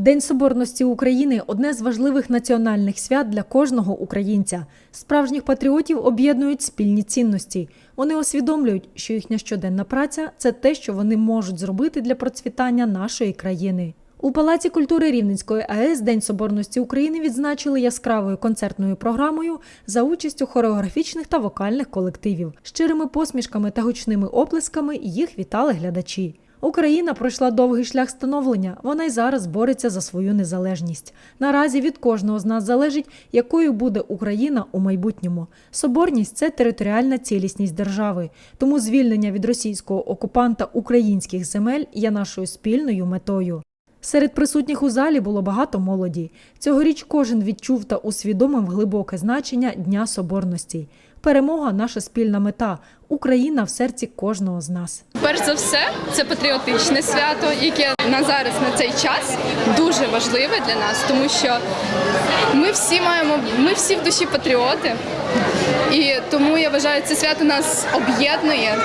День Соборності України одне з важливих національних свят для кожного українця. Справжніх патріотів об'єднують спільні цінності. Вони усвідомлюють, що їхня щоденна праця це те, що вони можуть зробити для процвітання нашої країни. У Палаці культури Рівненської АЕС День Соборності України відзначили яскравою концертною програмою за участю хореографічних та вокальних колективів. Щирими посмішками та гучними оплесками їх вітали глядачі. Україна пройшла довгий шлях становлення. Вона й зараз бореться за свою незалежність. Наразі від кожного з нас залежить, якою буде Україна у майбутньому. Соборність це територіальна цілісність держави. Тому звільнення від російського окупанта українських земель є нашою спільною метою. Серед присутніх у залі було багато молоді. Цьогоріч кожен відчув та усвідомив глибоке значення Дня Соборності. Перемога наша спільна мета. Україна в серці кожного з нас. Перш за все, це патріотичне свято, яке на зараз на цей час дуже важливе для нас, тому що ми всі маємо, ми всі в душі патріоти. І тому я вважаю, це свято нас об'єднує.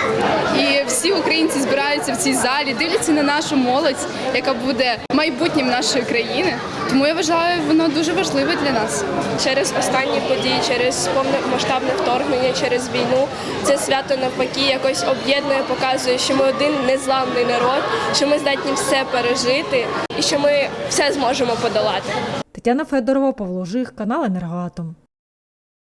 І всі українці збираються в цій залі, дивляться на нашу молодь, яка буде майбутнім нашої країни. Тому я вважаю, воно дуже важливе для нас. через останні події, через повномасштабне вторгнення, через війну. Це свято навпаки якось об'єднує, показує, що ми один незламний народ, що ми здатні все пережити і що ми все зможемо подолати. Тетяна Федорова, Павло Жих, канал Енергоатом.